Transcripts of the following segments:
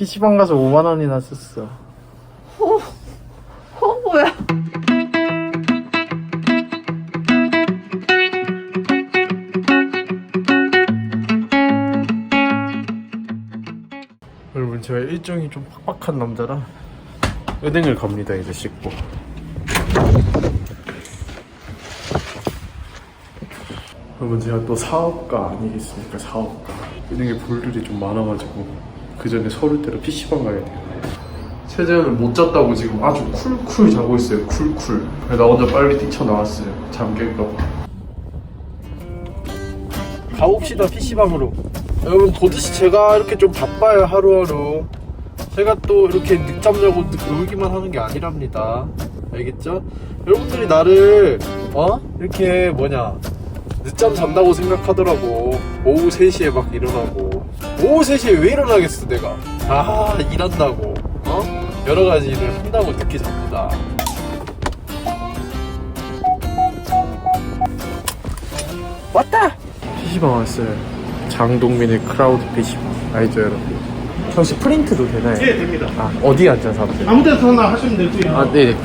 PC방 가서 5만 원이나 썼어. 어 뭐야? 여러분 제가 일정이 좀 팍팍한 남자라 은행을 갑니다 이제 씻고. 여러분 제가 또 사업가 아니겠습니까 사업가. 은행에 볼 일이 좀 많아가지고 그 전에 서울대로 PC방 가야 돼요. 세제를 못 잤다고 지금 아주 쿨쿨 자고 있어요 쿨쿨. 그래서 나 혼자 빨리 뛰쳐나왔어요 잠 깰까봐. 가봅시다 PC방으로 여러분 보듯이 제가 이렇게 좀 바빠요 하루하루 제가 또 이렇게 늦잠 자고 놀기만 하는 게 아니랍니다 알겠죠? 여러분들이 나를 어? 이렇게 뭐냐 늦잠 잔다고 생각하더라고 오후 3시에 막 일어나고 오후 3시에 왜 일어나겠어 내가 아 일한다고 어? 여러 가지 일을 한다고 늦게 잡니다 왔다! PC방 왔어요. 장동민의 크라우드 PC방. 알죠, 여러분? 혹시 프린트도 되나요? 예, 됩니다. 아, 어디 앉아서 하세요? 아무 데서나 하시면 되고요. 아, 네.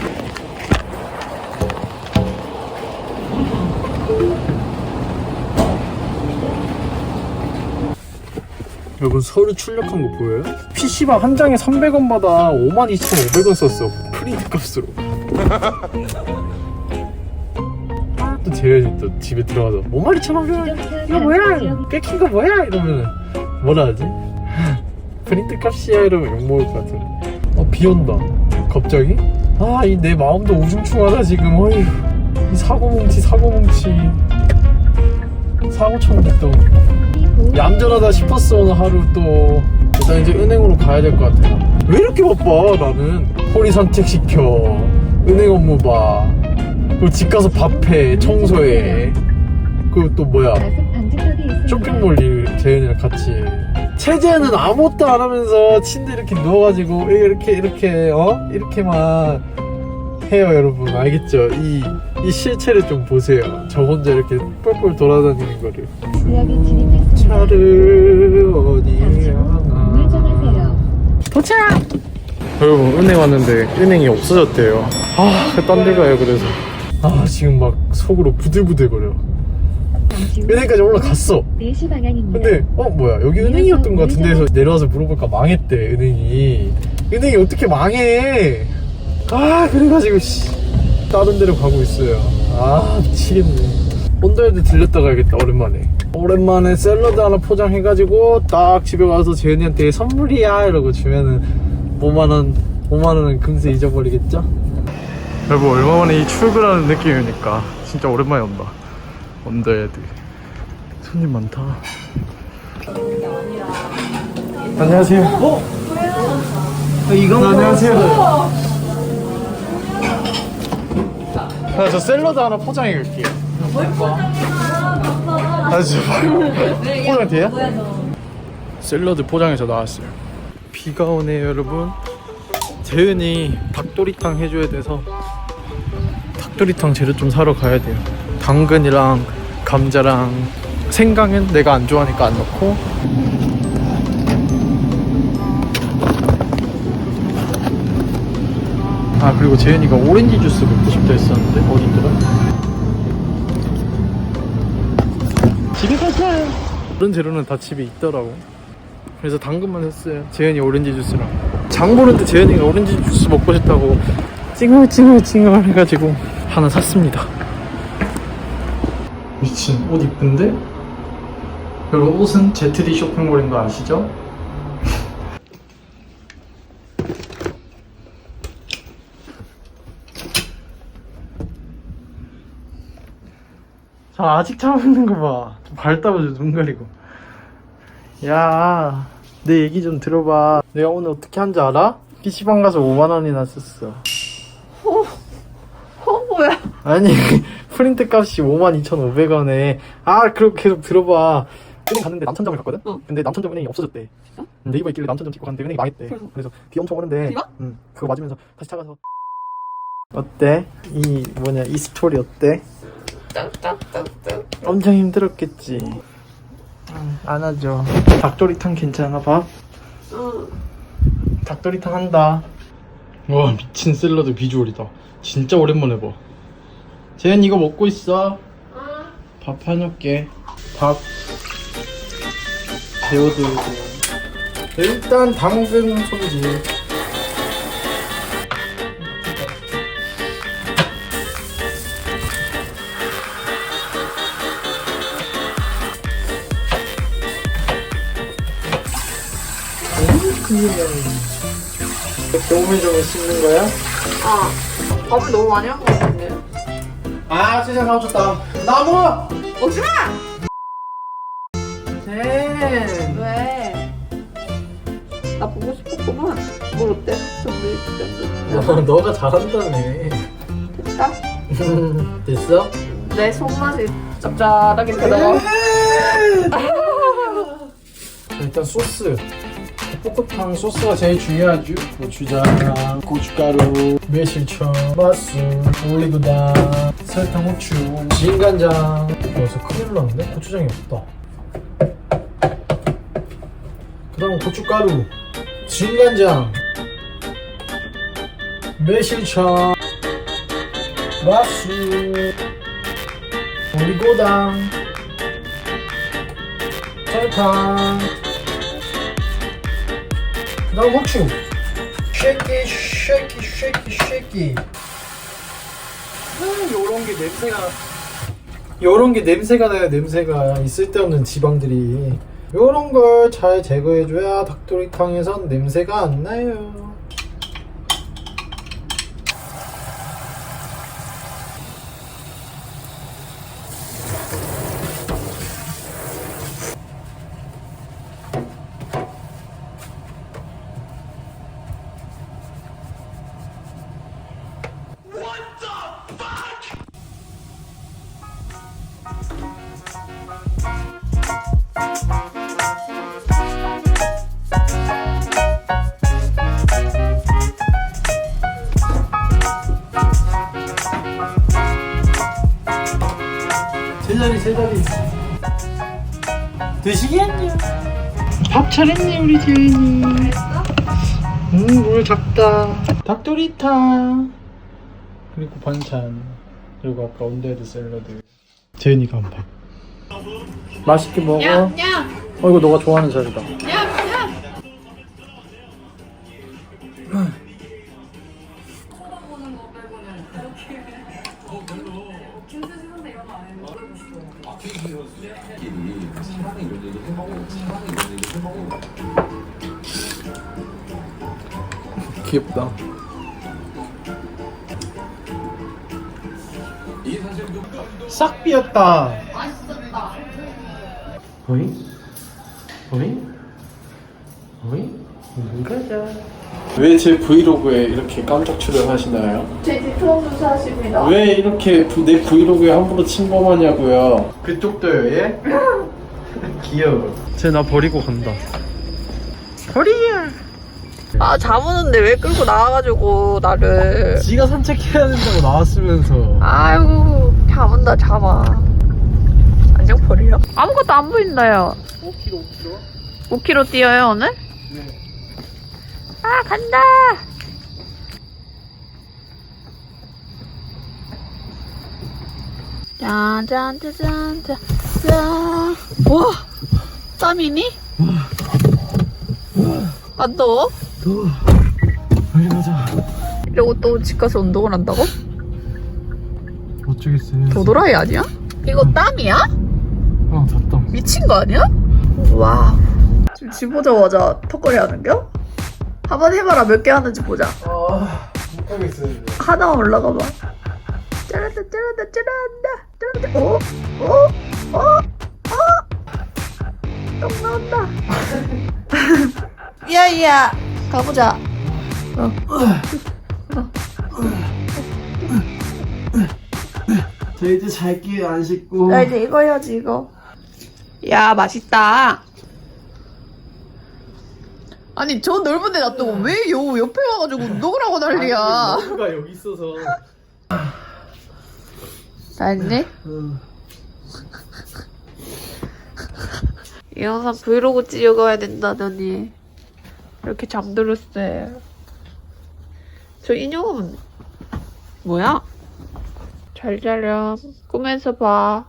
여러분 서류 출력한 거 보여요? PC방 한 장에 300원마다 52,500원 썼어 프린트 값으로 또 재현이 또 집에 들어가서 52,500원 이거 뭐야 뺏긴 거 뭐야 이러면 뭐라 하지? 프린트 값이야 이러면 욕먹을 것 같은데 어, 비 온다. 갑자기? 아, 이 내 마음도 우중충하다, 지금. 어휴. 이 사고뭉치, 사고뭉치. 사고쳤네, 또. 얌전하다 싶었어, 오늘 하루 또. 일단 이제 은행으로 가야 될 것 같아요. 왜 이렇게 바빠, 나는? 홀이 산책시켜. 은행 업무 봐. 그리고 집 가서 밥해, 청소해. 그리고 또 뭐야. 쇼핑몰 일 재현이랑 같이 체제는 아무것도 안 하면서 침대 이렇게 누워가지고 이렇게 이렇게 어 이렇게만 해요 여러분 알겠죠 이, 이 실체를 좀 보세요 저 혼자 이렇게 뻘뻘 돌아다니는 거를 차를 어디 우회전하세요. 도착! 여러분 은행 왔는데 은행이 없어졌대요. 아딴 데 가요 그래서. 아 지금 막 속으로 부들부들거려. 은행까지 올라갔어. 4시 방향입니다. 근데 어 뭐야? 여기 은행이었던 것 같은데 해서 내려와서 물어보니까 망했대 은행이. 은행이 어떻게 망해? 아 그래가지고 씨. 다른 데로 가고 있어요. 아 미치겠네. 온더헤드 들렸다 가야겠다 오랜만에 오랜만에 샐러드 하나 포장해가지고 딱 집에 가서 재현이한테 선물이야 이러고 주면은 5만원 5만원은 금세 잊어버리겠죠? 여러분 얼마 만에 이 출근하는 느낌이니까 진짜 오랜만에 온다 온더헤드 손님 많다. 안녕하세요. 어? 이거 안녕하세요. 아, 저 샐러드 하나 포장해 갈게요. 아, 저 포장 돼요? 샐러드 포장해서 나왔어요. 비가 오네요, 여러분. 재은이 닭도리탕 해줘야 돼서 닭도리탕 재료 좀 사러 가야 돼요. 당근이랑 감자랑 생강은 내가 안 좋아하니까 안 넣고 아 그리고 재현이가 오렌지 주스 먹고 싶다 했었는데 어디더라? 집에 가자 그런 재료는 다 집에 있더라고. 그래서 당근만 샀어요. 재현이 오렌지 주스랑. 장 보는데 재현이가 오렌지 주스 먹고 싶다고 찡얼찡얼찡얼 해가지고 하나 샀습니다. 미친 옷 이쁜데? 여러분 옷은 ZD 쇼핑몰인 거 아시죠? 자 아직 참고 거 봐. 좀 밝다보죠 눈 가리고. 야, 내 얘기 좀 들어봐. 내가 오늘 어떻게 한줄 알아? PC방 가서 5만 원이나 썼어. 어 뭐야? 아니 프린트 값이 52,500원에 아 그럼 계속 들어봐 은행 갔는데 남천점을 갔거든? 어. 근데 남천점 은행이 없어졌대 네이버 있길래 남천점 찍고 갔는데 은행이 망했대 그래서? 그래서 비 엄청 오는데 비가? 응 그거 맞으면서 다시 차가서 어때? 이 뭐냐 이 스토리 어때? 엄청 힘들었겠지 응, 안 하죠 닭도리탕 괜찮아 밥? 응. 닭도리탕 한다. 와 미친 샐러드 비주얼이다. 진짜 오랜만에 봐. 재현 이거 먹고 있어. 밥 해놓을게. 밥 재워두고. 일단 당근 손질. 조물조물 씹는 거야? 아, 밥을 너무 많이 한 것 같은데. 아 세상 나오셨다. 나무! 오지 마! 네. 왜? 나 보고 싶었구만. 뭘 어때? 준비 준비. 어, 너가 잘한다며. 됐다? 됐어? 내 손맛이 짭짤하게 들어가. 일단 소스. 볶음탕 소스가 제일 중요하죠. 고추장, 고춧가루, 매실청, 맛술, 올리고당, 설탕, 후추, 진간장. 여기서 큰일 났는데? 고추장이 없다. 그 다음 고춧가루, 진간장, 매실청, 맛술, 올리고당, 설탕, 그 다음 후추 쉐키 쉐키 쉐키 쉐키 아, 요런 게 냄새가 요런 게 냄새가 나요 냄새가. 이 쓸데없는 지방들이. 요런 걸 잘 제거해줘야 닭도리탕에선 냄새가 안 나요 드시겠냐 밥 차렸네 우리 재윤이. 음물 작다. 닭도리탕. 그리고 반찬. 그리고 아까 온데드 샐러드. 재윤이가 한 밥. 맛있게 먹어. 야! 어 이거 너가 좋아하는 자리다. 야! 야! 귀엽다 싹 비었다. 어이? 어이? 어이? 가자 왜 제 브이로그에 이렇게 깜짝 출연하시나요? 제 뒤통수 사십니다. 왜 이렇게 부- 내 브이로그에 함부로 침범하냐고요 그쪽도요 얘? 귀여워 쟤 나 버리고 간다 버리야 아, 잡으는데 왜 끌고 나와가지고, 나를. 지가 산책해야 된다고 나왔으면서 아이고, 잡은다, 잡아. 안녕, 버려? 아무것도 안 보인다요. 5kg 5kg? 5km 뛰어요, 오늘? 네 아, 간다! 짠, 짠, 짠, 짠, 짠, 짠. 와, 땀이니? 안 더워? 더워 빨리 가자 이러고 또 집 가서 운동을 한다고? 어쩌겠어요 도도라이 아니야? 이거 땀이야? 어 잤다 미친 거 아니야? 와. 지금 집 보자마자 턱걸이 하는겨? 한번 해봐라, 몇 개 하는지 보자. 아 못하겠어요 이제. 하나만 올라가 봐. 짜란다 짜란다 짜란다 짜란다 어? 어? 어? 어? 똥 나온다. 야야 가보자. 어. 저 이제 잘게요 안 씻고 나 이제 이거 해야지 이거. 야 맛있다. 아니 저 넓은데 놔두고 왜 요 옆에 와가지고 운동을 하고 난리야. 가 여기 있어서 다 했니? 응. 이 영상 브이로그 찍어가야 된다더니 이렇게 잠들었어요. 저 인형은 뭐야? 잘 자렴. 꿈에서 봐.